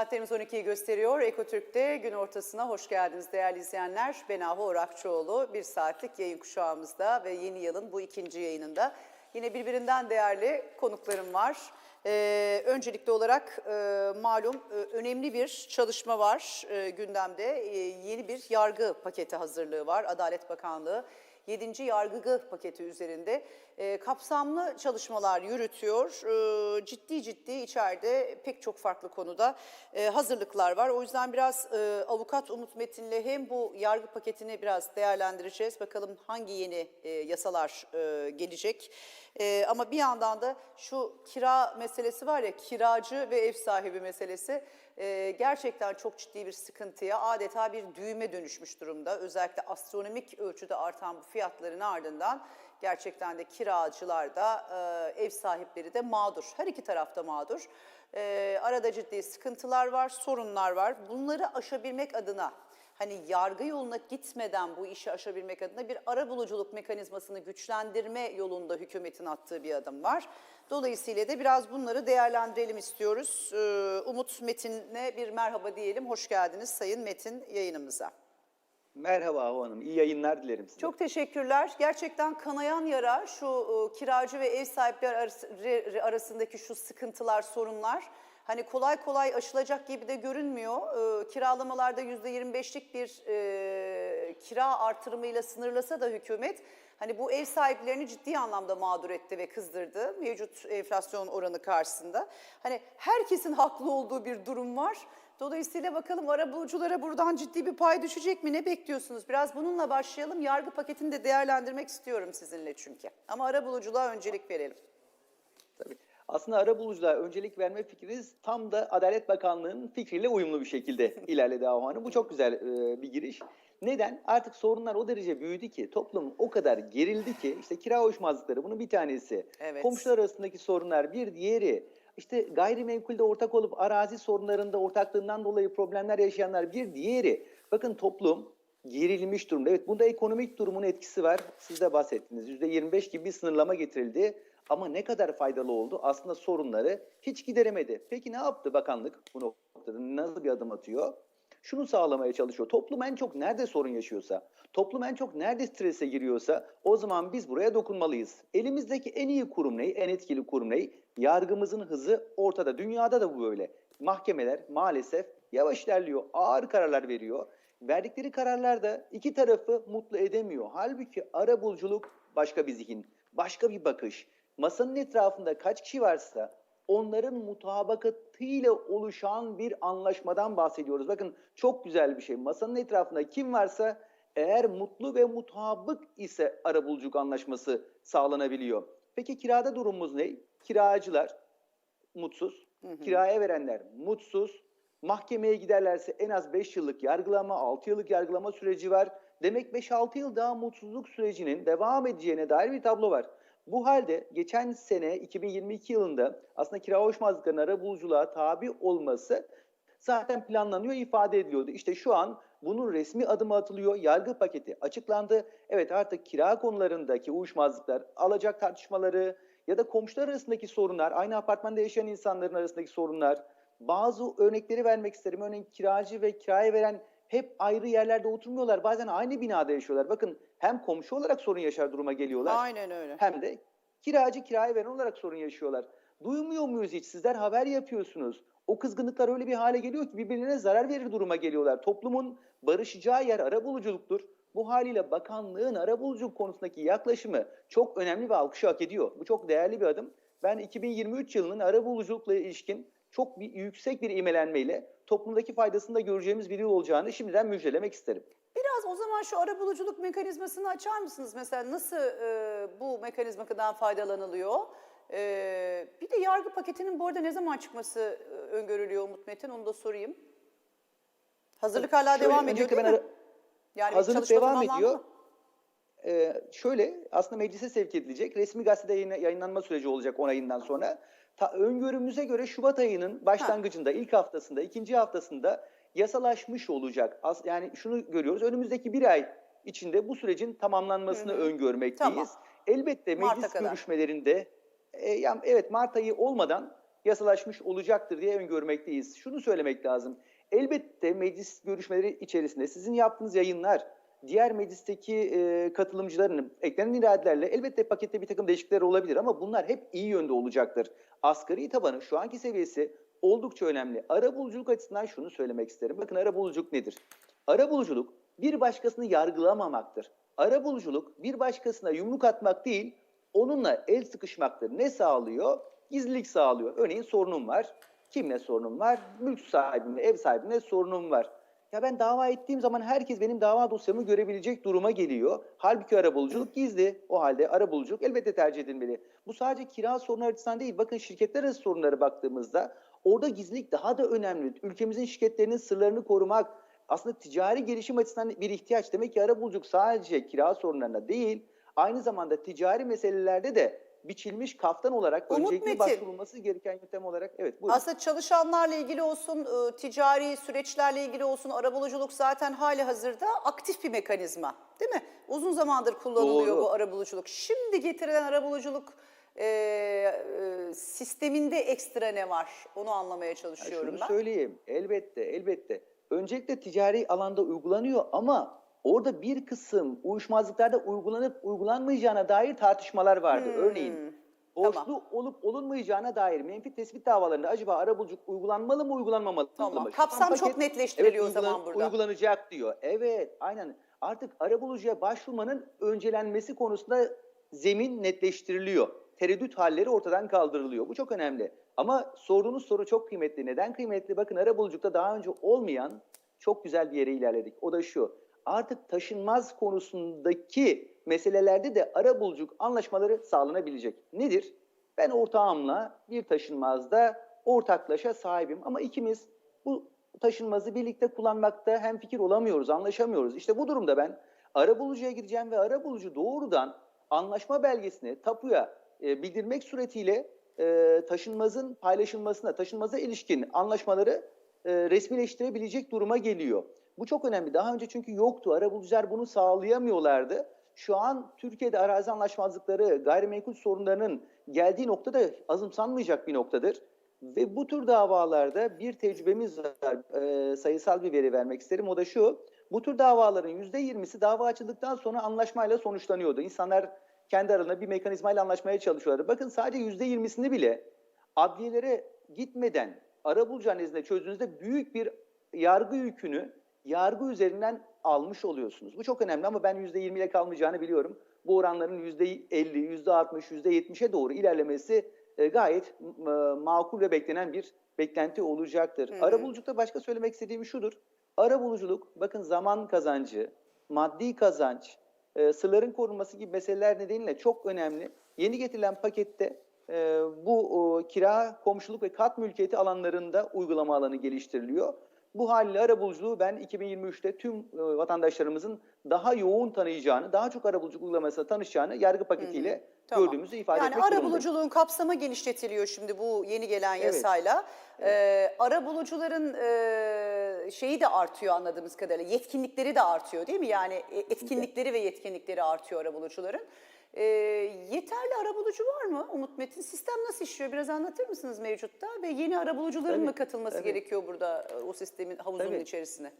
Saatlerimiz 12'yi gösteriyor. Ekotürk'te gün ortasına hoş geldiniz değerli izleyenler. Ben Ahu Orakçıoğlu. Bir saatlik yayın kuşağımızda ve yeni yılın bu ikinci yayınında. Yine birbirinden değerli konuklarım var. Ee, öncelikli olarak e, malum e, önemli bir çalışma var e, gündemde. E, yeni bir yargı paketi hazırlığı var. Adalet Bakanlığı 7. yargı paketi üzerinde e, kapsamlı çalışmalar yürütüyor. E, ciddi ciddi içeride pek çok farklı konuda e, hazırlıklar var. O yüzden biraz e, avukat Umut Metin'le hem bu yargı paketini biraz değerlendireceğiz. Bakalım hangi yeni e, yasalar e, gelecek. E, ama bir yandan da şu kira meselesi var ya kiracı ve ev sahibi meselesi e, gerçekten çok ciddi bir sıkıntıya adeta bir düğüme dönüşmüş durumda. Özellikle astronomik ölçüde artan bu fiyatların ardından gerçekten de kiracılar da ev sahipleri de mağdur. Her iki tarafta mağdur. Arada ciddi sıkıntılar var, sorunlar var. Bunları aşabilmek adına hani yargı yoluna gitmeden bu işi aşabilmek adına bir arabuluculuk mekanizmasını güçlendirme yolunda hükümetin attığı bir adım var. Dolayısıyla da biraz bunları değerlendirelim istiyoruz. Umut Metin'e bir merhaba diyelim. Hoş geldiniz Sayın Metin yayınımıza. Merhaba Ahu Hanım, iyi yayınlar dilerim size. Çok teşekkürler. Gerçekten kanayan yara şu e, kiracı ve ev sahipleri arasındaki şu sıkıntılar, sorunlar. Hani kolay kolay aşılacak gibi de görünmüyor. E, kiralamalarda %25'lik bir e, kira artırımıyla sınırlasa da hükümet hani bu ev sahiplerini ciddi anlamda mağdur etti ve kızdırdı mevcut enflasyon oranı karşısında. Hani herkesin haklı olduğu bir durum var. Dolayısıyla bakalım arabuluculara buradan ciddi bir pay düşecek mi? Ne bekliyorsunuz? Biraz bununla başlayalım. Yargı paketini de değerlendirmek istiyorum sizinle çünkü. Ama arabuluculuğa öncelik verelim. Tabii. Aslında arabuluculuğa öncelik verme fikriniz tam da Adalet Bakanlığı'nın fikriyle uyumlu bir şekilde ilerledi Ahu Hanım. Bu çok güzel e, bir giriş. Neden? Artık sorunlar o derece büyüdü ki, toplum o kadar gerildi ki, işte kira uyuşmazlıkları bunun bir tanesi. Evet. Komşular arasındaki sorunlar bir diğeri. İşte gayrimenkulde ortak olup arazi sorunlarında ortaklığından dolayı problemler yaşayanlar bir diğeri. Bakın toplum gerilmiş durumda. Evet bunda ekonomik durumun etkisi var. Siz de bahsettiniz. %25 gibi bir sınırlama getirildi. Ama ne kadar faydalı oldu? Aslında sorunları hiç gideremedi. Peki ne yaptı bakanlık bu noktada? Nasıl bir adım atıyor? Şunu sağlamaya çalışıyor. Toplum en çok nerede sorun yaşıyorsa, toplum en çok nerede strese giriyorsa o zaman biz buraya dokunmalıyız. Elimizdeki en iyi kurum ne? En etkili kurum ne? Yargımızın hızı ortada. Dünyada da bu böyle. Mahkemeler maalesef yavaş ilerliyor, ağır kararlar veriyor. Verdikleri kararlar da iki tarafı mutlu edemiyor. Halbuki arabuluculuk başka bir zihin, başka bir bakış. Masanın etrafında kaç kişi varsa onların mutabakatıyla oluşan bir anlaşmadan bahsediyoruz. Bakın çok güzel bir şey. Masanın etrafında kim varsa eğer mutlu ve mutabık ise arabuluculuk anlaşması sağlanabiliyor. Peki kirada durumumuz ne? Kiracılar mutsuz, kiraya verenler mutsuz, mahkemeye giderlerse en az 5 yıllık yargılama, 6 yıllık yargılama süreci var. Demek 5-6 yıl daha mutsuzluk sürecinin devam edeceğine dair bir tablo var. Bu halde geçen sene 2022 yılında aslında kira hoşmazlıklarının arabuluculuğa tabi olması zaten planlanıyor, ifade ediliyordu. İşte şu an bunun resmi adımı atılıyor. Yargı paketi açıklandı. Evet artık kira konularındaki uyuşmazlıklar, alacak tartışmaları ya da komşular arasındaki sorunlar, aynı apartmanda yaşayan insanların arasındaki sorunlar. Bazı örnekleri vermek isterim. Örneğin kiracı ve kiraya veren hep ayrı yerlerde oturmuyorlar. Bazen aynı binada yaşıyorlar. Bakın hem komşu olarak sorun yaşar duruma geliyorlar Aynen öyle. hem de kiracı kiraya veren olarak sorun yaşıyorlar. Duymuyor muyuz hiç? Sizler haber yapıyorsunuz. O kızgınlıklar öyle bir hale geliyor ki birbirine zarar verir duruma geliyorlar. Toplumun barışacağı yer arabuluculuktur. Bu haliyle bakanlığın arabuluculuk konusundaki yaklaşımı çok önemli ve alkışı hak ediyor. Bu çok değerli bir adım. Ben 2023 yılının arabuluculukla ilişkin çok bir, yüksek bir imelenmeyle toplumdaki faydasını da göreceğimiz bir yıl olacağını şimdiden müjdelemek isterim. Biraz o zaman şu arabuluculuk mekanizmasını açar mısınız? Mesela nasıl e, bu mekanizmadan faydalanılıyor? E, bir de yargı paketinin bu arada ne zaman çıkması e, öngörülüyor Umut Metin? Onu da sorayım. Hazırlık hala Şöyle, devam ediyor değil mi? Yani Hazırlık devam ediyor. mı? Ee, şöyle aslında meclise sevk edilecek. Resmi gazetede yayına- yayınlanma süreci olacak 10 ayından sonra. Ta, öngörümüze göre Şubat ayının başlangıcında, ilk haftasında, ikinci haftasında yasalaşmış olacak. As, yani şunu görüyoruz. Önümüzdeki bir ay içinde bu sürecin tamamlanmasını Hı hı. öngörmekteyiz. Tamam. Elbette meclis görüşmelerinde e, yani evet Mart ayı olmadan yasalaşmış olacaktır diye öngörmekteyiz. Şunu söylemek lazım. Elbette meclis görüşmeleri içerisinde sizin yaptığınız yayınlar, diğer meclisteki e, katılımcıların eklenen iradelerle elbette pakette bir takım değişiklikler olabilir ama bunlar hep iyi yönde olacaktır. Asgari tabanın şu anki seviyesi oldukça önemli. Arabuluculuk açısından şunu söylemek isterim. Bakın arabuluculuk nedir? Arabuluculuk bir başkasını yargılamamaktır. Arabuluculuk bir başkasına yumruk atmak değil, onunla el sıkışmaktır. Ne sağlıyor? Gizlilik sağlıyor. Örneğin sorunum var. Kimle sorunum var? Mülk sahibine, ev sahibine sorunum var. Ya ben dava ettiğim zaman herkes benim dava dosyamı görebilecek duruma geliyor. Halbuki arabuluculuk gizli. O halde arabuluculuk elbette tercih edilmeli. Bu sadece kira sorunu açısından değil. Bakın şirketler arası sorunlara baktığımızda orada gizlilik daha da önemli. Ülkemizin şirketlerinin sırlarını korumak aslında ticari gelişim açısından bir ihtiyaç. Demek ki arabuluculuk sadece kira sorunlarına değil, aynı zamanda ticari meselelerde de biçilmiş kaftan olarak Umut öncelikle Metin. başvurulması gereken yöntem olarak evet buyurun. Aslında çalışanlarla ilgili olsun, e, ticari süreçlerle ilgili olsun arabuluculuk zaten hali hazırda aktif bir mekanizma değil mi? Uzun zamandır kullanılıyor Doğru. bu arabuluculuk. Şimdi getirilen arabuluculuk e, e, sisteminde ekstra ne var? Onu anlamaya Ya çalışıyorum şunu ben. söyleyeyim. Elbette, elbette. Öncelikle ticari alanda uygulanıyor ama orada bir kısım uyuşmazlıklarda uygulanıp uygulanmayacağına dair tartışmalar vardı. Hmm, Örneğin borçlu tamam. olup olunmayacağına dair menfi tespit davalarında acaba arabuluculuk uygulanmalı mı uygulanmamalı Tamam. mı? Şu Kapsam an çok paket, netleştiriliyor o uygulan- zaman burada. Uygulanacak diyor. Evet, aynen. Artık arabulucuya başvurmanın öncelenmesi konusunda zemin netleştiriliyor. Tereddüt halleri ortadan kaldırılıyor. Bu çok önemli. Ama sorduğunuz soru çok kıymetli. Neden kıymetli? Bakın arabuluculukta daha önce olmayan çok güzel bir yere ilerledik. O da şu. Artık taşınmaz konusundaki meselelerde de arabuluculuk anlaşmaları sağlanabilecek. Nedir? Ben ortağımla bir taşınmazda ortaklaşa sahibim ama ikimiz bu taşınmazı birlikte kullanmakta hem fikir olamıyoruz, anlaşamıyoruz. İşte bu durumda ben arabulucuya gideceğim ve arabulucu doğrudan anlaşma belgesini tapuya e, bildirmek suretiyle e, taşınmazın paylaşılmasına, taşınmaza ilişkin anlaşmaları e, resmileştirebilecek duruma geliyor. Bu çok önemli. Daha önce çünkü yoktu. Arabulucular bunu sağlayamıyorlardı. Şu an Türkiye'de arazi anlaşmazlıkları, gayrimenkul sorunlarının geldiği nokta da azımsanmayacak bir noktadır. Ve bu tür davalarda bir tecrübemiz var. E, sayısal bir veri vermek isterim. O da şu. Bu tür davaların %20'si dava açıldıktan sonra anlaşmayla sonuçlanıyordu. İnsanlar kendi aralarında bir mekanizmayla anlaşmaya çalışıyorlar. Bakın sadece %20'sini bile adliyelere gitmeden arabulucu nezdinde çözdüğünüzde büyük bir yargı yükünü yargı üzerinden almış oluyorsunuz. Bu çok önemli ama ben %20 ile kalmayacağını biliyorum. Bu oranların %50, %60, %70'e doğru ilerlemesi e, gayet e, makul ve beklenen bir beklenti olacaktır. Hı hı. Arabuluculukta başka söylemek istediğim şudur. Arabuluculuk bakın zaman kazancı, maddi kazanç, e, sırların korunması gibi meseleler nedeniyle çok önemli. Yeni getirilen pakette e, bu o, kira, komşuluk ve kat mülkiyeti alanlarında uygulama alanı geliştiriliyor. Bu haliyle arabuluculuğu ben 2023'te tüm e, vatandaşlarımızın daha yoğun tanıyacağını, daha çok arabuluculuk uygulamasıyla tanışacağını yargı paketiyle Tamam. gördüğümüzü ifade Yani etmek durumundayım. arabuluculuğun kapsamı genişletiliyor şimdi bu yeni gelen Evet. yasayla. Ee, arabulucuların e, şeyi de artıyor anladığımız kadarıyla. Yetkinlikleri de artıyor değil mi? Yani e, etkinlikleri ve yetkinlikleri artıyor arabulucuların. Ee, yeterli arabulucu var mı Umut Metin? Sistem nasıl işliyor? Biraz anlatır mısınız mevcutta? Ve yeni arabulucuların Tabii, mı katılması tabii. gerekiyor burada e, o sistemin havuzunun Tabii. içerisine?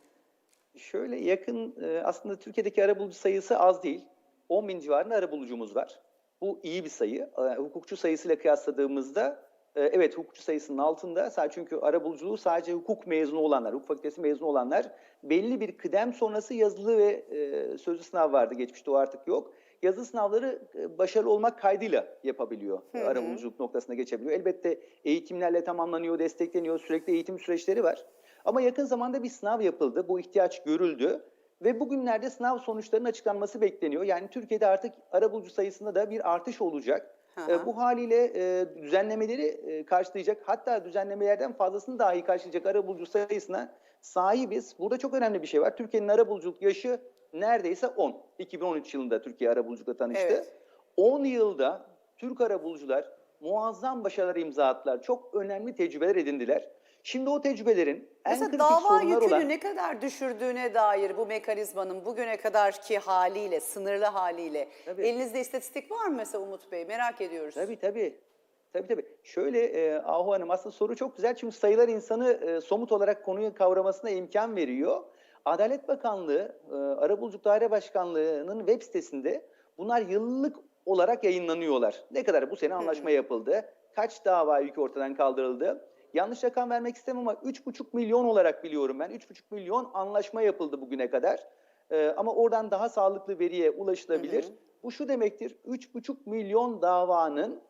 Şöyle yakın e, aslında Türkiye'deki arabulucu sayısı az değil. 10 bin civarında arabulucumuz var. Bu iyi bir sayı. E, Hukukçu sayısıyla kıyasladığımızda e, evet hukukçu sayısının altında. Sadece çünkü arabuluculuğu sadece hukuk mezunu olanlar, hukuk fakültesi mezunu olanlar belli bir kıdem sonrası yazılı ve e, sözlü sınav vardı geçmişte o artık yok. Yazılı sınavları e, başarılı olmak kaydıyla yapabiliyor. Hı hı. Arabuluculuk noktasına geçebiliyor. Elbette eğitimlerle tamamlanıyor, destekleniyor. Sürekli eğitim süreçleri var. Ama yakın zamanda bir sınav yapıldı. Bu ihtiyaç görüldü. Ve bugünlerde sınav sonuçlarının açıklanması bekleniyor. Yani Türkiye'de artık arabulucu sayısında da bir artış olacak. E, bu haliyle e, düzenlemeleri e, karşılayacak, hatta düzenlemelerden fazlasını dahi karşılayacak arabulucu sayısına sahibiz. Burada çok önemli bir şey var. Türkiye'nin arabuluculuk yaşı neredeyse 10. 2013 yılında Türkiye arabuluculukla tanıştı. Evet. 10 yılda Türk arabulucular muazzam başarılar imza attılar. Çok önemli tecrübeler edindiler. Şimdi o tecrübelerin en Mesela kritik dava yükünü olan... ne kadar düşürdüğüne dair bu mekanizmanın bugüne kadarki haliyle, sınırlı haliyle Tabii. elinizde istatistik var mı mesela Umut Bey? Merak ediyoruz. Tabii tabii. Tabii tabii. Şöyle e, Ahu Hanım aslında soru çok güzel çünkü sayılar insanı e, somut olarak konuyu kavramasına imkan veriyor. Adalet Bakanlığı, e, Arabuluculuk Daire Başkanlığı'nın web sitesinde bunlar yıllık olarak yayınlanıyorlar. Ne kadar bu sene anlaşma yapıldı, kaç dava yükü ortadan kaldırıldı. Yanlış rakam vermek istemem ama 3,5 milyon olarak biliyorum ben. 3,5 milyon anlaşma yapıldı bugüne kadar. E, ama oradan daha sağlıklı veriye ulaşılabilir. Hı hı. Bu şu demektir, 3,5 milyon davanın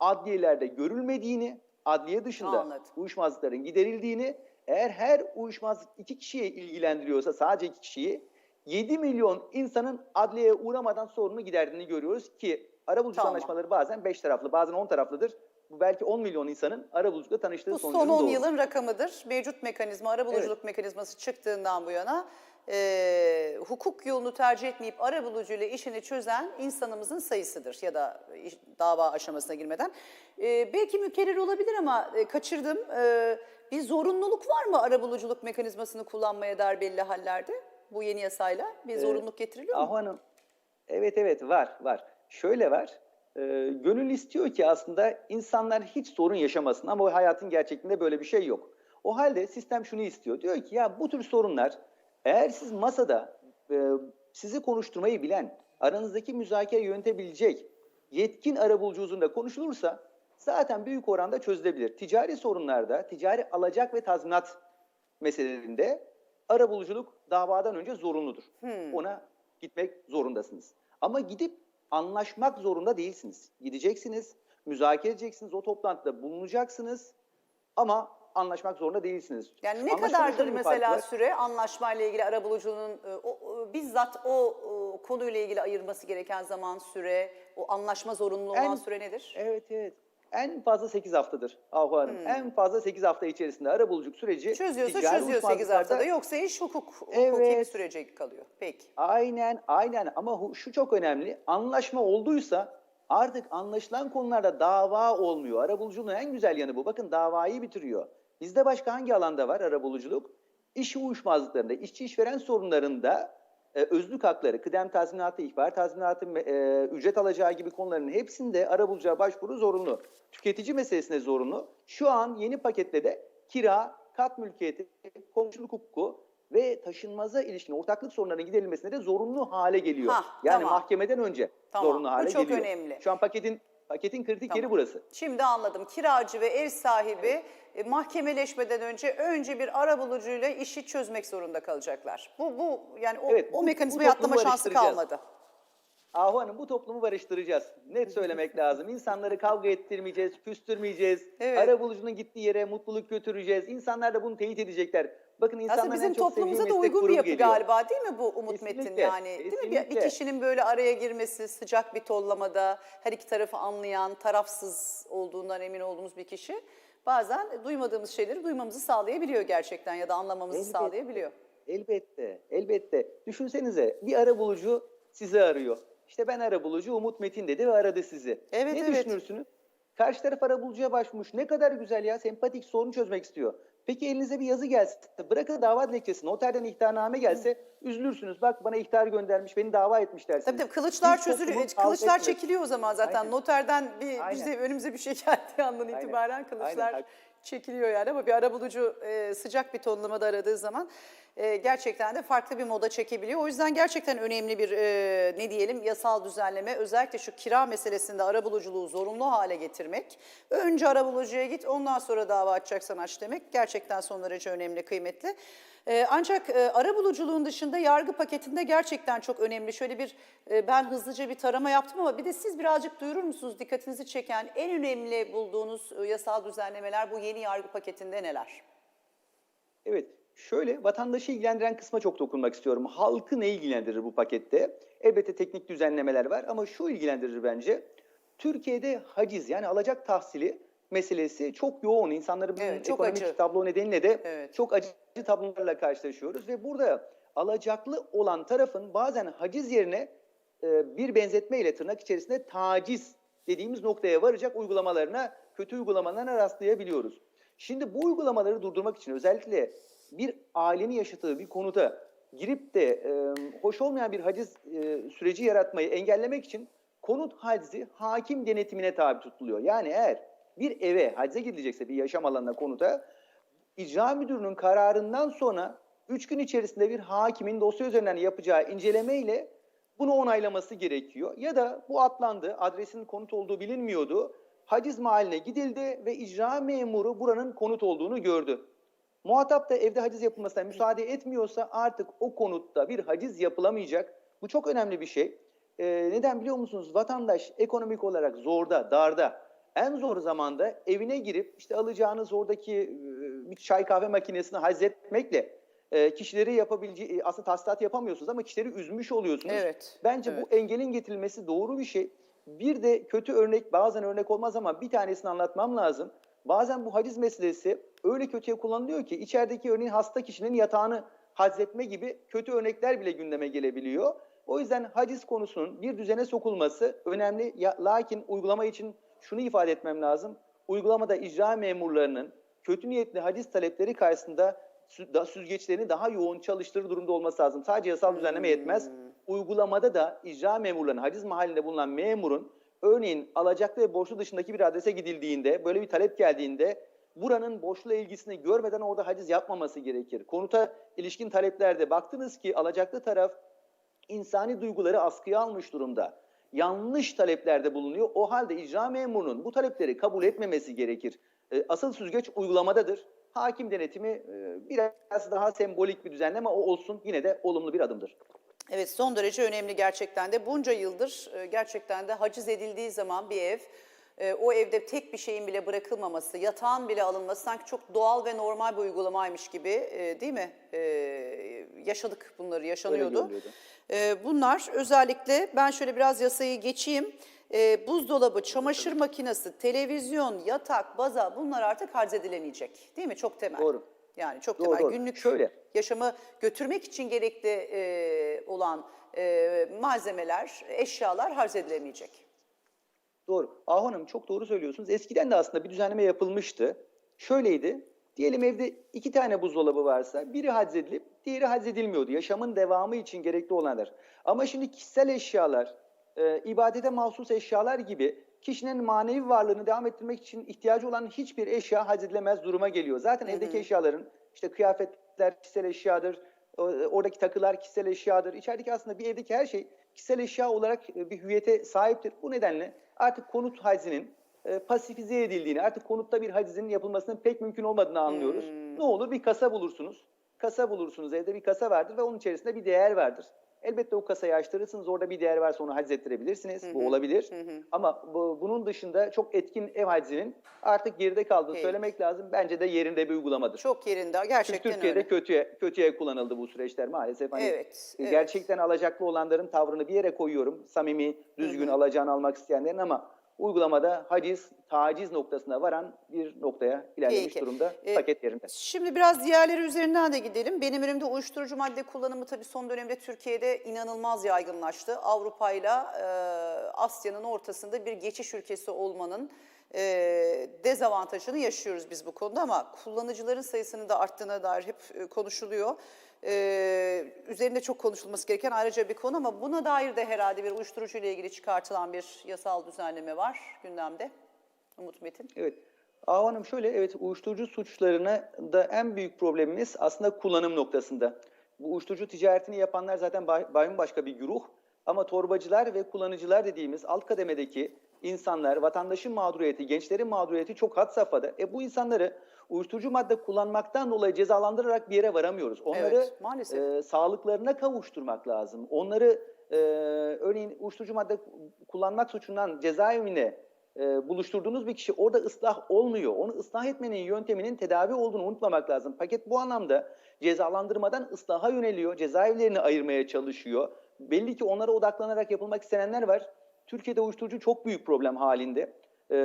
adliyelerde görülmediğini, adliye dışında Anladım. uyuşmazlıkların giderildiğini, eğer her uyuşmazlık iki kişiye ilgilendiriyorsa sadece iki kişiyi 7 milyon insanın adliyeye uğramadan sorunu giderdiğini görüyoruz ki arabuluculuk Tamam. anlaşmaları bazen 5 taraflı bazen 10 taraflıdır. Bu belki 10 milyon insanın arabuluculukla tanıştığı Bu son sonucunu 10 doğurur. yılın rakamıdır. Mevcut mekanizma, arabuluculuk mekanizması çıktığından bu yana e, hukuk yolunu tercih etmeyip arabulucuyla işini çözen insanımızın sayısıdır ya da iş- dava aşamasına girmeden. E, belki mükerrer olabilir ama e, kaçırdım. E, bir zorunluluk var mı arabuluculuk mekanizmasını kullanmaya dair belli hallerde? Bu yeni yasayla bir zorunluluk getiriliyor mu? Ahu Hanım, evet evet var var. Şöyle var, e, gönül istiyor ki aslında insanlar hiç sorun yaşamasın ama hayatın gerçekliğinde böyle bir şey yok. O halde sistem şunu istiyor, diyor ki ya bu tür sorunlar eğer siz masada e, sizi konuşturmayı bilen, aranızdaki müzakere yönetebilecek yetkin arabulucu huzurunda konuşulursa zaten büyük oranda çözülebilir. Ticari sorunlarda, ticari alacak ve tazminat meselelerinde arabuluculuk davadan önce zorunludur. Ona gitmek zorundasınız. Ama gidip anlaşmak zorunda değilsiniz. Gideceksiniz, müzakere edeceksiniz, o toplantıda bulunacaksınız ama anlaşmak zorunda değilsiniz. Yani ne kadardır mesela süre anlaşmayla ilgili arabulucunun e, o, o- bizzat o, o konuyla ilgili ayırması gereken zaman süre, o anlaşma zorunlu olan En- süre nedir? Evet evet. En fazla 8 haftadır Ahu Hanım. En fazla 8 hafta içerisinde arabuluculuk süreci Hmm. Çözüyorsa çözüyor 8 uyuşmazlıklarda- haftada yoksa iş hukuk, hukuki Evet. bir sürece kalıyor. Peki. Aynen aynen ama şu çok önemli. Anlaşma olduysa artık anlaşılan konularda dava olmuyor. Arabuluculuğun en güzel yanı bu. Bakın davayı bitiriyor. Bizde başka hangi alanda var arabuluculuk? İş uyuşmazlıklarında, işçi işveren sorunlarında e, özlük hakları, kıdem tazminatı, ihbar tazminatı, e, ücret alacağı gibi konuların hepsinde arabulucuya başvuru zorunlu. Tüketici meselesine zorunlu. Şu an yeni pakette de kira, kat mülkiyeti, komşuluk hukuku ve taşınmaza ilişkin ortaklık sorunlarının giderilmesine de zorunlu hale geliyor. Hah, yani tamam. mahkemeden önce Tamam, zorunlu bu hale çok geliyor. önemli. Şu an paketin paketin kritik Tamam. yeri burası. Şimdi anladım. Kiracı ve ev sahibi e, mahkemeleşmeden önce önce bir arabulucuyla işi çözmek zorunda kalacaklar. Bu bu yani o, Evet, o mekanizmayı atlama şansı kalmadı. Ahu Hanım bu toplumu barıştıracağız. Net söylemek lazım. İnsanları kavga ettirmeyeceğiz, küstürmeyeceğiz. Evet. Arabulucunun gittiği yere mutluluk götüreceğiz. İnsanlar da bunu teyit edecekler. Bakın Aslında bizim toplumumuza da uygun bir yapı geliyor. galiba değil mi bu Umut Metin Kesinlikle, yani? Değil mi? Bir, bir kesinlikle. kişinin böyle araya girmesi, sıcak bir tollamada her iki tarafı anlayan, tarafsız olduğundan emin olduğumuz bir kişi bazen duymadığımız şeyleri duymamızı sağlayabiliyor gerçekten ya da anlamamızı Elbette. sağlayabiliyor. Elbette, elbette. Düşünsenize bir arabulucu sizi arıyor. İşte ben arabulucu Umut Metin dedi ve aradı sizi. Evet, ne evet. düşünürsünüz? Karşı taraf arabulucuya başvurmuş. Ne kadar güzel ya, sempatik sorunu çözmek istiyor. Peki elinize bir yazı gelse, bırakın dava dilekçesi, noterden ihtarname gelse üzülürsünüz. Bak bana ihtar göndermiş, beni dava etmiş dersiniz. Tabii tabii kılıçlar çözülüyor. Kılıçlar çekiliyor o zaman zaten. Aynen. Noterden bir bize önümüze bir şey geldiği andan Aynen. itibaren kılıçlar Aynen. çekiliyor yani ama bir arabulucu e, sıcak bir tonlamada aradığı zaman e, gerçekten de farklı bir moda çekebiliyor. O yüzden gerçekten önemli bir e, ne diyelim yasal düzenleme özellikle şu kira meselesinde arabuluculuğu zorunlu hale getirmek. Önce arabulucuya git ondan sonra dava açacaksan aç demek gerçekten son derece önemli kıymetli. Ee, ancak e, arabuluculuğun dışında yargı paketinde gerçekten çok önemli. Şöyle bir e, ben hızlıca bir tarama yaptım ama bir de siz birazcık duyurur musunuz dikkatinizi çeken en önemli bulduğunuz e, yasal düzenlemeler bu yeni yargı paketinde neler? Evet, şöyle vatandaşı ilgilendiren kısma çok dokunmak istiyorum. Halkı ne ilgilendirir bu pakette? Elbette teknik düzenlemeler var ama şu ilgilendirir bence. Türkiye'de haciz yani alacak tahsili meselesi çok yoğun. İnsanların Evet, çok ekonomik acı. tablo nedeniyle de Evet. çok acı tablolarla karşılaşıyoruz ve burada alacaklı olan tarafın bazen haciz yerine e, bir benzetmeyle tırnak içerisinde taciz dediğimiz noktaya varacak uygulamalarına, kötü uygulamalarına rastlayabiliyoruz. Şimdi bu uygulamaları durdurmak için özellikle bir ailenin yaşadığı bir konuda girip de e, hoş olmayan bir haciz e, süreci yaratmayı engellemek için konut hacizi hakim denetimine tabi tutuluyor. Yani eğer bir eve hacize gidilecekse bir yaşam alanına konuta icra müdürünün kararından sonra 3 gün içerisinde bir hakimin dosya üzerinden yapacağı incelemeyle bunu onaylaması gerekiyor. Ya da bu atlandı, adresin konut olduğu bilinmiyordu. Haciz mahalline gidildi ve icra memuru buranın konut olduğunu gördü. Muhatap da evde haciz yapılmasına müsaade etmiyorsa artık o konutta bir haciz yapılamayacak. Bu çok önemli bir şey. Ee, neden biliyor musunuz? Vatandaş ekonomik olarak zorda, darda. En zor zamanda evine girip işte alacağınız oradaki e, bir çay kahve makinesini hazretmekle e, kişileri yapabileceği, aslında tahsilat yapamıyorsunuz ama kişileri üzmüş oluyorsunuz. Evet, Bence evet. bu engelin getirilmesi doğru bir şey. Bir de kötü örnek bazen örnek olmaz ama bir tanesini anlatmam lazım. Bazen bu haciz meselesi öyle kötüye kullanılıyor ki içerideki örneğin hasta kişinin yatağını hazretme gibi kötü örnekler bile gündeme gelebiliyor. O yüzden haciz konusunun bir düzene sokulması önemli. Lakin uygulama için şunu ifade etmem lazım. Uygulamada icra memurlarının kötü niyetli haciz talepleri karşısında sü- da, süzgeçlerini daha yoğun çalıştırır durumda olması lazım. Sadece yasal düzenleme yetmez. Uygulamada da icra memurlarının haciz mahallinde bulunan memurun örneğin alacaklı ve borçlu dışındaki bir adrese gidildiğinde, böyle bir talep geldiğinde buranın borçlu ilgisini görmeden orada haciz yapmaması gerekir. Konuta ilişkin taleplerde baktınız ki alacaklı taraf insani duyguları askıya almış durumda. Yanlış taleplerde bulunuyor. O halde icra memurunun bu talepleri kabul etmemesi gerekir. E, Asıl süzgeç uygulamadadır. Hakim denetimi e, biraz daha sembolik bir düzenleme o olsun yine de olumlu bir adımdır. Evet son derece önemli gerçekten de. Bunca yıldır e, gerçekten de haciz edildiği zaman bir ev, e, o evde tek bir şeyin bile bırakılmaması, yatağın bile alınması sanki çok doğal ve normal bir uygulamaymış gibi e, değil mi? Yaşadık bunları, yaşanıyordu. bunlar özellikle ben şöyle biraz yasayı geçeyim. Buzdolabı, çamaşır makinesi, televizyon, yatak, baza bunlar artık harc edilemeyecek. Değil mi? Çok temel. Doğru. Yani çok Doğru, temel. doğru. Günlük Şöyle. yaşamı götürmek için gerekli e, olan e, malzemeler, eşyalar harc edilemeyecek. Doğru. Ah Hanım çok doğru söylüyorsunuz. Eskiden de aslında bir düzenleme yapılmıştı. Şöyleydi. Diyelim evde iki tane buzdolabı varsa biri haczedilip diğeri haczedilmiyordu. Yaşamın devamı için gerekli olanlar. Ama şimdi kişisel eşyalar, e, ibadete mahsus eşyalar gibi kişinin manevi varlığını devam ettirmek için ihtiyacı olan hiçbir eşya haczedilemez duruma geliyor. Zaten evdeki eşyaların işte kıyafetler kişisel eşyadır, oradaki takılar kişisel eşyadır. İçerideki aslında bir evdeki her şey kişisel eşya olarak e, bir hüviyete sahiptir. Bu nedenle artık konut hacinin e, pasifize edildiğini, artık konutta bir hacizin yapılmasının pek mümkün olmadığını anlıyoruz. Ne olur bir kasa bulursunuz. Kasa bulursunuz evde bir kasa vardır ve onun içerisinde bir değer vardır. Elbette o kasayı açtırırsınız. Orada bir değer varsa onu haciz ettirebilirsiniz. Bu olabilir. Ama bu- bunun dışında çok etkin ev hacizinin artık geride kaldığını Peki. söylemek lazım. Bence de yerinde bir uygulamadır. Çok yerinde, Çünkü gerçekten Türkiye'de öyle. kötüye kötüye kullanıldı bu süreçler maalesef. Hani Evet, e, evet. gerçekten alacaklı olanların tavrını bir yere koyuyorum. Samimi, düzgün alacağını almak isteyenlerin ama uygulamada haciz, taciz noktasına varan bir noktaya ilerlemiş Peki. durumda. Ee, Paket yerinde. Şimdi biraz diğerleri üzerinden de gidelim. Benim önümde uyuşturucu madde kullanımı tabii son dönemde Türkiye'de inanılmaz yaygınlaştı. Avrupa ile Asya'nın ortasında bir geçiş ülkesi olmanın e, dezavantajını yaşıyoruz biz bu konuda ama kullanıcıların sayısının da arttığına dair hep e, konuşuluyor. E, üzerinde çok konuşulması gereken ayrıca bir konu ama buna dair de herhalde bir uyuşturucu ile ilgili çıkartılan bir yasal düzenleme var gündemde. Umut Metin. Evet. Ağa Hanım şöyle, evet uyuşturucu suçlarına da en büyük problemimiz aslında kullanım noktasında. Bu uyuşturucu ticaretini yapanlar zaten bay- başka bir güruh. Ama torbacılar ve kullanıcılar dediğimiz alt kademedeki insanlar, vatandaşın mağduriyeti, gençlerin mağduriyeti çok had safhada. E bu insanları uyuşturucu madde kullanmaktan dolayı cezalandırarak bir yere varamıyoruz. Onları Evet, maalesef. e, sağlıklarına kavuşturmak lazım. Onları e, örneğin uyuşturucu madde kullanmak suçundan cezaevine e, buluşturduğunuz bir kişi orada ıslah olmuyor. Onu ıslah etmenin yönteminin tedavi olduğunu unutmamak lazım. Paket bu anlamda cezalandırmadan ıslaha yöneliyor. Cezaevlerini ayırmaya çalışıyor. Belli ki onlara odaklanarak yapılmak istenenler var. Türkiye'de uyuşturucu çok büyük problem halinde. E,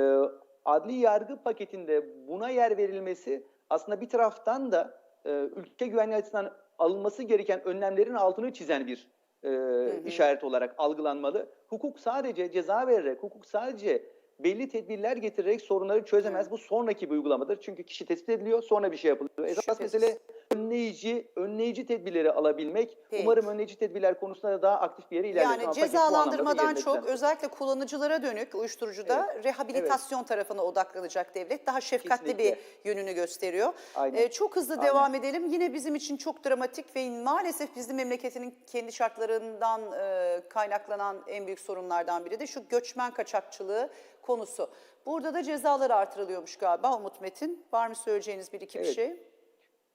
adli yargı paketinde buna yer verilmesi aslında bir taraftan da e, ülke güvenliği açısından alınması gereken önlemlerin altını çizen bir e, işaret olarak algılanmalı. Hukuk sadece ceza vererek, hukuk sadece belli tedbirler getirerek sorunları çözemez. Bu sonraki bir uygulamadır. Çünkü kişi tespit ediliyor, sonra bir şey yapılıyor. Esas mesele önleyici önleyici tedbirleri alabilmek. Peki. Umarım önleyici tedbirler konusunda da daha aktif bir yere ilerleriz. Yani cezalandırmadan çok özellikle kullanıcılara dönük uyuşturucuda rehabilitasyon tarafına odaklanacak devlet. Daha şefkatli Kesinlikle. bir yönünü gösteriyor. Aynen. Ee, çok hızlı Aynen. devam edelim. Yine bizim için çok dramatik ve maalesef bizim memleketinin kendi şartlarından e, kaynaklanan en büyük sorunlardan biri de şu göçmen kaçakçılığı konusu. Burada da cezalar artırılıyormuş galiba Umut Metin. Var mı söyleyeceğiniz bir iki bir Evet. şey?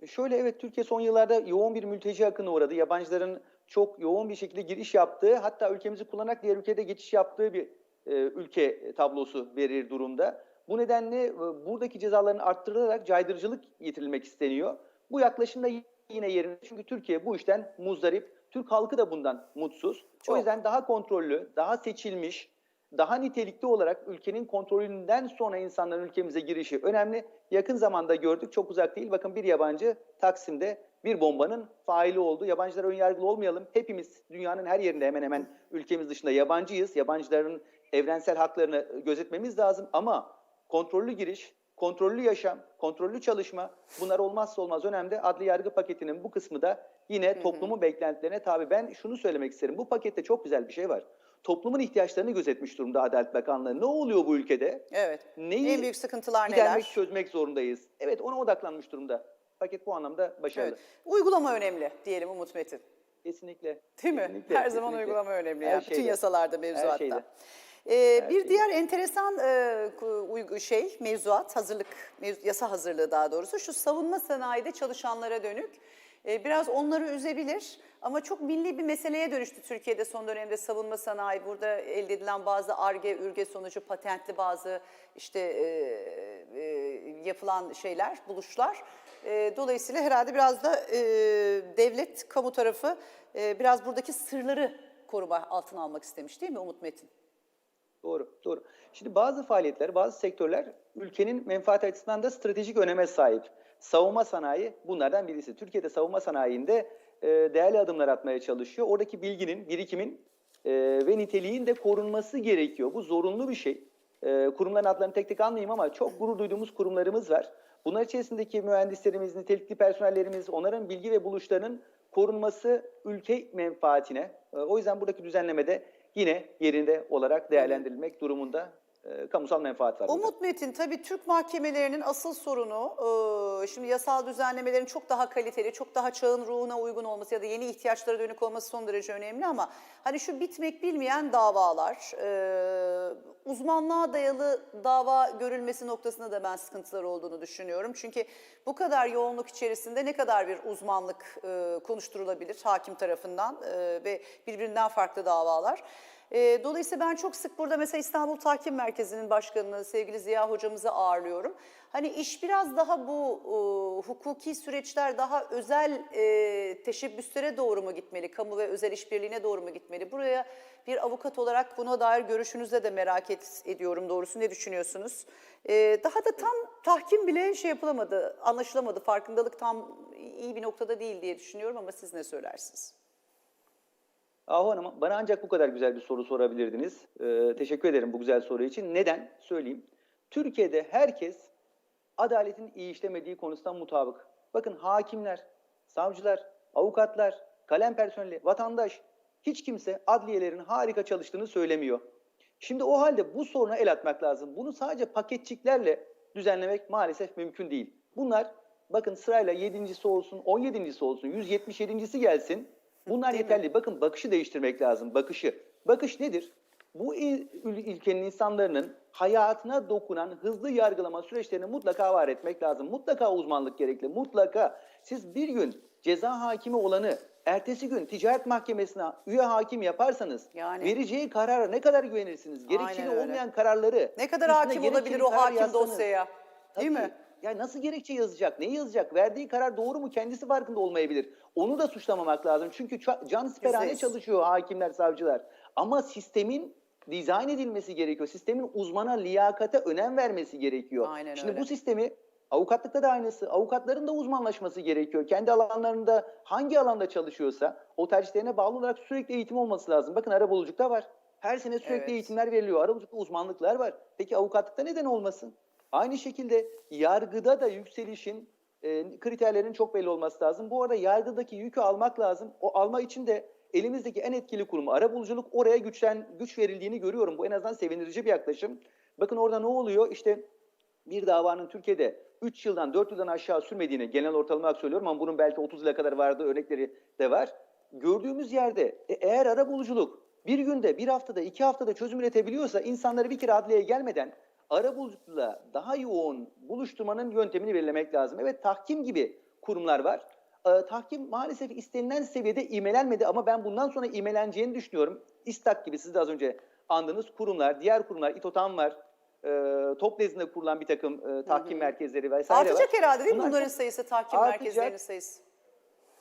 Şöyle evet Türkiye son yıllarda yoğun bir mülteci akını uğradı. Yabancıların çok yoğun bir şekilde giriş yaptığı hatta ülkemizi kullanarak diğer ülkede geçiş yaptığı bir e, ülke tablosu verir durumda. Bu nedenle e, buradaki cezaların arttırılarak caydırıcılık getirilmek isteniyor. Bu yaklaşım da yine yerinde çünkü Türkiye bu işten muzdarip. Türk halkı da bundan mutsuz. Çok. O yüzden daha kontrollü, daha seçilmiş, daha nitelikli olarak ülkenin kontrolünden sonra insanların ülkemize girişi önemli. Yakın zamanda gördük, çok uzak değil. Bakın bir yabancı Taksim'de bir bombanın faili oldu. Yabancılara önyargılı olmayalım. Hepimiz dünyanın her yerinde hemen hemen ülkemiz dışında yabancıyız. Yabancıların evrensel haklarını gözetmemiz lazım ama kontrollü giriş, kontrollü yaşam, kontrollü çalışma bunlar olmazsa olmaz önemli. Adli yargı paketinin bu kısmı da yine toplumun beklentilerine tabi. Ben şunu söylemek isterim. Bu pakette çok güzel bir şey var. Toplumun ihtiyaçlarını gözetmiş durumda Adalet Bakanlığı. Ne oluyor bu ülkede? Evet. Neyi en büyük sıkıntılar gidermek, neler? çözmek zorundayız. Evet ona odaklanmış durumda. Paket bu anlamda başarılı. Evet. Uygulama önemli diyelim Umut Metin. Kesinlikle. Değil mi? Kesinlikle, Her zaman kesinlikle. uygulama önemli. Her yani. Bütün yasalarda, mevzuatta. şeyde. Ee, bir diğer enteresan e, şey, mevzuat, hazırlık, mev- yasa hazırlığı daha doğrusu şu savunma sanayide çalışanlara dönük. Ee, biraz onları üzebilir ama çok milli bir meseleye dönüştü Türkiye'de son dönemde savunma sanayi. Burada elde edilen bazı arge, ürge sonucu patentli bazı işte e, e, yapılan şeyler, buluşlar. E, dolayısıyla herhalde biraz da e, devlet, kamu tarafı e, biraz buradaki sırları koruma altına almak istemiş değil mi Umut Metin? Doğru, doğru. Şimdi bazı faaliyetler, bazı sektörler ülkenin menfaat açısından da stratejik öneme sahip. Savunma sanayi bunlardan birisi. Türkiye'de savunma sanayinde e, değerli adımlar atmaya çalışıyor. Oradaki bilginin, birikimin e, ve niteliğin de korunması gerekiyor. Bu zorunlu bir şey. E, kurumların adlarını tek tek anlayayım ama çok gurur duyduğumuz kurumlarımız var. Bunlar içerisindeki mühendislerimiz, nitelikli personellerimiz, onların bilgi ve buluşlarının korunması ülke menfaatine. E, o yüzden buradaki düzenlemede yine yerinde olarak değerlendirilmek durumunda e, kamusal menfaat var. Umut Metin tabii Türk mahkemelerinin asıl sorunu e, şimdi yasal düzenlemelerin çok daha kaliteli, çok daha çağın ruhuna uygun olması ya da yeni ihtiyaçlara dönük olması son derece önemli ama hani şu bitmek bilmeyen davalar, e, uzmanlığa dayalı dava görülmesi noktasında da ben sıkıntılar olduğunu düşünüyorum. Çünkü bu kadar yoğunluk içerisinde ne kadar bir uzmanlık konuşturulabilir hakim tarafından ve birbirinden farklı davalar. E, dolayısıyla ben çok sık burada mesela İstanbul Tahkim Merkezi'nin başkanını sevgili Ziya hocamızı ağırlıyorum. Hani iş biraz daha bu e, hukuki süreçler daha özel e, teşebbüslere doğru mu gitmeli? Kamu ve özel işbirliğine doğru mu gitmeli? Buraya bir avukat olarak buna dair görüşünüzü de merak et, ediyorum doğrusu. Ne düşünüyorsunuz? E, daha da tam tahkim bile şey yapılamadı, anlaşılamadı. Farkındalık tam iyi bir noktada değil diye düşünüyorum ama siz ne söylersiniz? Ahu Hanım bana ancak bu kadar güzel bir soru sorabilirdiniz. Ee, teşekkür ederim bu güzel soru için. Neden? Söyleyeyim. Türkiye'de herkes adaletin iyi işlemediği konusunda mutabık. Bakın hakimler, savcılar, avukatlar, kalem personeli, vatandaş hiç kimse adliyelerin harika çalıştığını söylemiyor. Şimdi o halde bu soruna el atmak lazım. Bunu sadece paketçiklerle düzenlemek maalesef mümkün değil. Bunlar bakın sırayla 7.si olsun, 17.si olsun, 177.si gelsin. Bunlar Değil mi? yeterli. Bakın bakışı değiştirmek lazım. Bakışı. Bakış nedir? Bu il- ül- ülkenin insanların hayatına dokunan hızlı yargılama süreçlerini mutlaka var etmek lazım. Mutlaka uzmanlık gerekli. Mutlaka siz bir gün ceza hakimi olanı ertesi gün ticaret mahkemesine üye hakim yaparsanız Yani. vereceği karara ne kadar güvenirsiniz? Gerekçeli olmayan kararları Ne kadar hakim olabilir o hakim yazsanız- dosyaya? Değil Tabii. mi? Ya nasıl gerekçe yazacak? Neyi yazacak? Verdiği karar doğru mu? Kendisi farkında olmayabilir. Onu da suçlamamak lazım. Çünkü can siperhane çalışıyor hakimler, savcılar. Ama sistemin dizayn edilmesi gerekiyor. Sistemin uzmana, liyakate önem vermesi gerekiyor. Aynen Şimdi öyle. bu sistemi avukatlıkta da aynısı. Avukatların da uzmanlaşması gerekiyor. Kendi alanlarında hangi alanda çalışıyorsa o tercihlerine bağlı olarak sürekli eğitim olması lazım. Bakın arabuluculukta var. Her sene sürekli Evet. eğitimler veriliyor. Arabuluculukta uzmanlıklar var. Peki avukatlıkta neden olmasın? Aynı şekilde yargıda da yükselişin e, kriterlerin çok belli olması lazım. Bu arada yargıdaki yükü almak lazım. O alma için de elimizdeki en etkili kurum arabuluculuk oraya güçlen, güç verildiğini görüyorum. Bu en azından sevindirici bir yaklaşım. Bakın orada ne oluyor? İşte bir davanın Türkiye'de 3 yıldan 4 yıldan aşağı sürmediğini genel ortalama olarak söylüyorum ama bunun belki 30 yıla kadar vardığı örnekleri de var. Gördüğümüz yerde e, eğer arabuluculuk bir günde, bir haftada, iki haftada çözüm üretebiliyorsa insanları bir kere adliyeye gelmeden arabuluculukla daha yoğun buluşturmanın yöntemini belirlemek lazım. Evet tahkim gibi kurumlar var. Ee, tahkim maalesef istenilen seviyede imelenmedi ama ben bundan sonra imeleneceğini düşünüyorum. İstak gibi siz de az önce andığınız kurumlar, diğer kurumlar, İTOTAM var, e, top nezdinde kurulan bir takım e, tahkim merkezleri vesaire Artacak var. herhalde değil mi Bunlar bunların sayısı, tahkim artacak. merkezlerinin sayısı?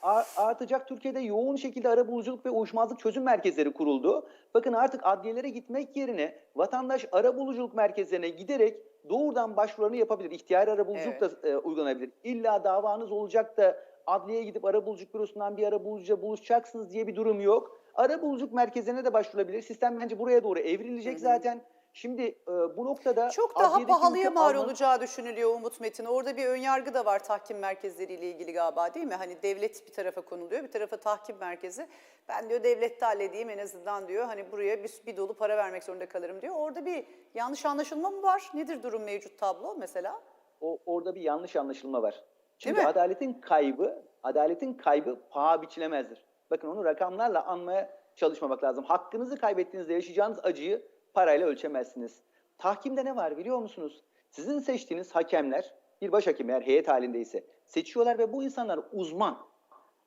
Artacak. Türkiye'de yoğun şekilde arabuluculuk ve uyuşmazlık çözüm merkezleri kuruldu. Bakın artık adliyelere gitmek yerine vatandaş arabuluculuk merkezlerine giderek doğrudan başvurularını yapabilir. İhtiyar arabuluculuk da e, uygulanabilir. İlla davanız olacak da adliyeye gidip arabuluculuk bürosundan bir arabulucuya buluşacaksınız diye bir durum yok. Arabuluculuk merkezlerine de başvurulabilir. Sistem bence buraya doğru evrilecek zaten. Şimdi e, bu noktada Çok daha pahalıya mal almanın- olacağı düşünülüyor Umut Metin. Orada bir önyargı da var tahkim merkezleriyle ilgili galiba değil mi? Hani devlet bir tarafa konuluyor, bir tarafa tahkim merkezi. Ben diyor devlette halledeyim en azından diyor. Hani buraya bir, bir dolu para vermek zorunda kalırım diyor. Orada bir yanlış anlaşılma mı var? Nedir durum mevcut tablo mesela? o, orada bir yanlış anlaşılma var. Çünkü adaletin kaybı, adaletin kaybı paha biçilemezdir. Bakın onu rakamlarla anmaya çalışmamak lazım. Hakkınızı kaybettiğinizde yaşayacağınız acıyı parayla ölçemezsiniz. Tahkimde ne var biliyor musunuz? Sizin seçtiğiniz hakemler, bir başhakim eğer heyet halindeyse seçiyorlar ve bu insanlar uzman.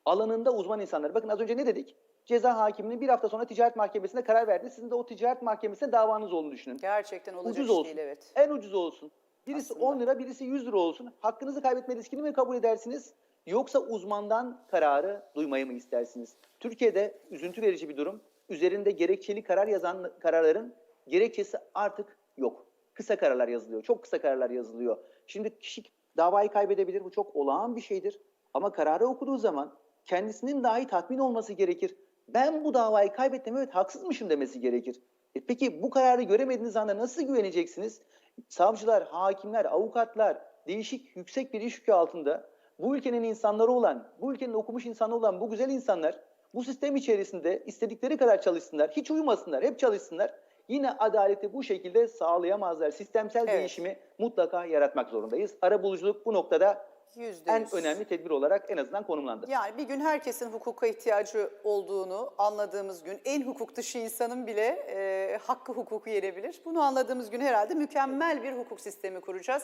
Alanında uzman insanlar. Bakın az önce ne dedik? Ceza hakiminin bir hafta sonra ticaret mahkemesinde karar verdi. Sizin de o ticaret mahkemesinde davanız olduğunu düşünün. Gerçekten olacak Ucuz olsun. değil evet. En ucuz olsun. Birisi Aslında. 10 lira, birisi 100 lira olsun. Hakkınızı kaybetme riskini mi kabul edersiniz? Yoksa uzmandan kararı duymayı mı istersiniz? Türkiye'de üzüntü verici bir durum. Üzerinde gerekçeli karar yazan kararların gerekçesi artık yok. Kısa kararlar yazılıyor. Çok kısa kararlar yazılıyor. Şimdi kişi davayı kaybedebilir. Bu çok olağan bir şeydir. Ama kararı okuduğu zaman kendisinin dahi tatmin olması gerekir. Ben bu davayı kaybettim evet haksızmışım demesi gerekir. E peki bu kararı göremediğiniz anda nasıl güveneceksiniz? Savcılar, hakimler, avukatlar değişik yüksek bir iş yükü altında bu ülkenin insanları olan, bu ülkenin okumuş insanı olan bu güzel insanlar bu sistem içerisinde istedikleri kadar çalışsınlar, hiç uyumasınlar, hep çalışsınlar. Yine adaleti bu şekilde sağlayamazlar. Sistemsel Evet. değişimi mutlaka yaratmak zorundayız. Arabuluculuk bu noktada Yüzde en yüz. önemli tedbir olarak en azından konumlandı. Yani bir gün herkesin hukuka ihtiyacı olduğunu anladığımız gün en hukuk dışı insanın bile e, hakkı hukuku yenebilir. Bunu anladığımız gün herhalde mükemmel bir hukuk sistemi kuracağız.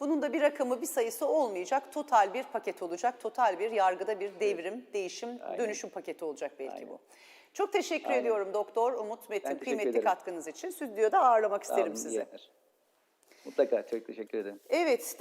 Bunun da bir rakamı, bir sayısı olmayacak. Total bir paket olacak. Total bir yargıda bir devrim, değişim, Aynen. dönüşüm paketi olacak belki Aynen. bu. Çok teşekkür Aynen. ediyorum Doktor Umut Metin kıymetli ederim. katkınız için. Stüdyoda ağırlamak isterim iyi sizi. Mutlaka çok teşekkür ederim. Evet.